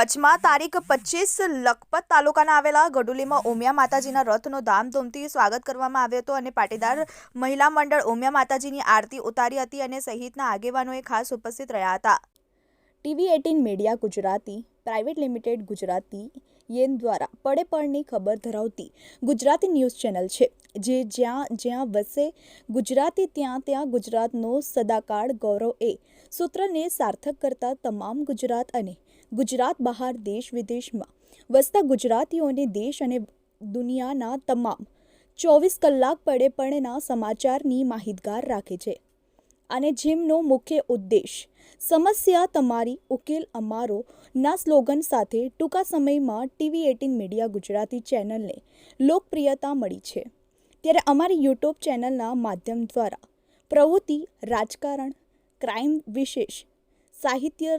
કચ્છમાં તારીખ પચીસ લખપત તાલુકાના આવેલા ગડુલીમાં ઉમિયા માતાજીના રથનો ધામધૂમથી સ્વાગત કરવામાં આવ્યો હતો અને પાટીદાર મહિલા મંડળ ઉમિયા માતાજીની આરતી ઉતારી હતી અને સહિતના આગેવાનોએ ખાસ ઉપસ્થિત રહ્યા હતા. TV eighteen media Gujarati, private limited Gujarati, યેન દ્વારા પડે પડની ખબર ધરાવતી ગુજરાતી ન્યૂઝ ચેનલ છે, જે જ્યાં જ્યાં વસે ગુજરાતી ત્યાં ત્યાં ગુજરાતનો સદાકાળ ગૌરવ એ સૂત્રને સાર્થક કરતા તમામ ગુજરાત અને ગુજરાત બહાર દેશ વિદેશમાં વસતા ગુજરાતીઓને દેશ અને દુનિયાના તમામ ચોવીસ કલાક પડે પણના સમાચારની માહિતગાર રાખે છે. અને જેમનો મુખ્ય ઉદ્દેશ સમસ્યા તમારી ઉકેલ અમારો ના સ્લોગન સાથે ટૂંકા સમયમાં ટીવી એટીન મીડિયા ગુજરાતી ચેનલને લોકપ્રિયતા મળી છે. ત્યારે અમારી યુટ્યુબ ચેનલના માધ્યમ દ્વારા પ્રવૃત્તિ, રાજકારણ, ક્રાઇમ વિશેષ સાહિત્ય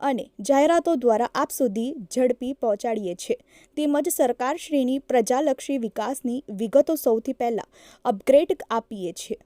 અને જાહેરાતો દ્વારા આપ સુધી ઝડપી પહોંચાડીએ છીએ. તેમજ સરકારશ્રીની પ્રજાલક્ષી વિકાસની વિગતો સૌથી પહેલાં અપગ્રેડ આપીએ છીએ.